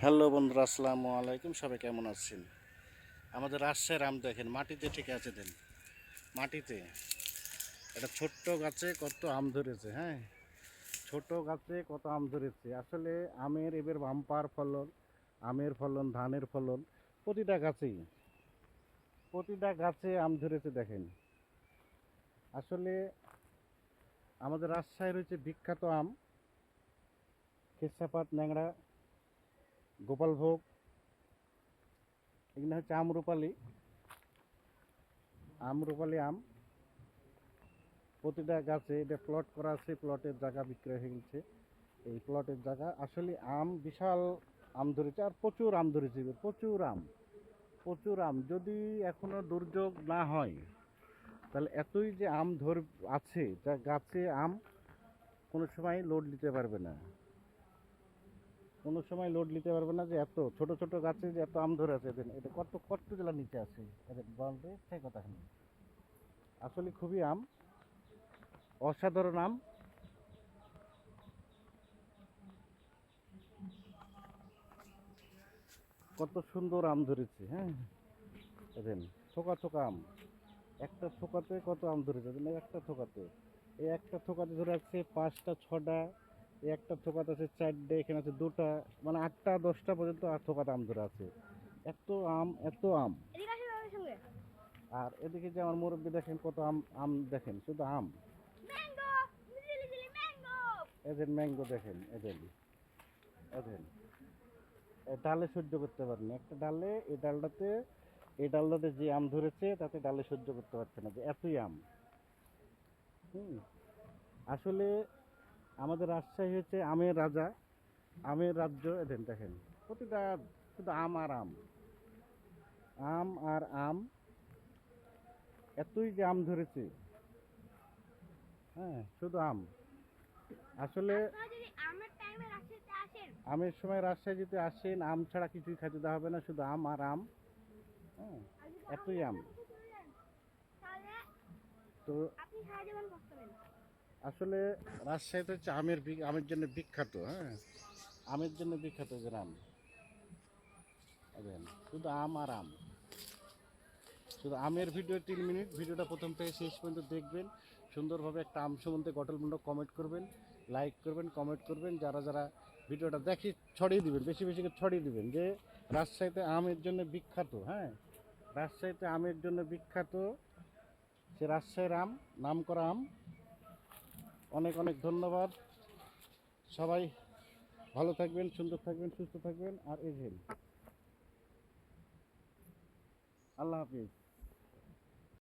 Hello বন্ধুরা, আসসালামু আলাইকুম। সবাই কেমন আছেন? আমাদের রাজশাহীর আম দেখেন, মাটিতে ঠিক আছে দেন মাটিতে। এটা ছোট্ট গাছে কত আম ধরেছে হ্যাঁ? ছোট গাছে কত আম ধরেছে। আসলে আমের এবার বাম্পার ফলন, আমের ফলন, ধানের ফলন প্রতিটা গাছেই। প্রতিটা গাছে আম ধরেছে দেখেন। আসলে আমাদের রাজশাহীর হচ্ছে বিখ্যাত আম খেসাপাত ন্যাংরা গোপালভোগ এগুলো হচ্ছে আমরুপালি আমরুপালি আম প্রতিটা গাছে এটা প্লট করা আছে প্লটের জায়গা বিক্রয় হয়ে গেছে। এই প্লটের জায়গা, আসলে আম বিশাল আম ধরেছে আর প্রচুর আম ধরেছে, প্রচুর আম প্রচুর আম। যদি এখনও দুর্যোগ না হয়, তাহলে এতই যে আম ধর, আছে, যা গাছে আম কোনো সময় লোড নিতে পারবে না। কোনো সময় লোড নিতে পারবে না যে এত, ছোট ছোট গাছে যে এত আম ধরে আছে এদের। এটা কত কত জেলা নিচে আছে? এদের কথা নেই। আসলে খুবই আম, অসাধারণ আম। কত সুন্দর আম ধরেছে হ্যাঁ? দেখেন, থোকা থোকা আম। একটা থোকাতে কত আম ধরেছে? একটা থোকাতে। এই একটা থোকাতে ধরে আছে পাঁচটা, ছটা একটা থোকাতে আছে চারটে এখানে আছে দুটা মানে আটটা দশটা পর্যন্ত আর থোকাতে আম ধরে আছে। এত আম এত আম। আর এদিকে যে আমার মুরব্বী দেখেন কত আম আম দেখেন শুধু আম। এদের ম্যাঙ্গো! দেখেন এদের এদের ডালে সহ্য করতে পারেন। একটা ডালে এই ডালটাতে এই ডালটাতে যে আম ধরেছে তাতে ডালে সহ্য করতে পারছে না যে এতই আম। হুম। আসলে আমাদের রাজশাহী হচ্ছে আমের রাজা আমের রাজ্য এদের দেখেন প্রতিটা শুধু আম আর আম। আম আর আম এতই যে আম ধরেছে। হ্যাঁ শুধু আম। আসলে আমের সময় রাজশাহী যদি আসেন আম ছাড়া কিছুই খাইতে দেওয়া হবে না শুধু আম আর আম। হ্যাঁ এতই আম। তো আসলে রাজশাহীতে হচ্ছে আমের আমের জন্য বিখ্যাত হ্যাঁ? আমের জন্য বিখ্যাত দেখেন, শুধু আম আর আম। শুধু আমের ভিডিও তিন মিনিট ভিডিওটা প্রথম থেকে শেষ পর্যন্ত দেখবেন। সুন্দরভাবে একটা আম সম্বন্ধে গঠনমূলক কমেন্ট করবেন লাইক করবেন কমেন্ট করবেন। যারা যারা ভিডিওটা দেখি ছড়িয়ে দিবেন বেশি বেশি করে ছড়িয়ে দিবেন যে রাজশাহীতে আমের জন্য বিখ্যাত হ্যাঁ? রাজশাহীতে আমের জন্য বিখ্যাত সে রাজশাহীর আম নাম করা আম। অনেক অনেক ধন্যবাদ। সবাই ভালো থাকবেন সুন্দর থাকবেন সুস্থ থাকবেন। আর এজেন আল্লাহ হাফিজ।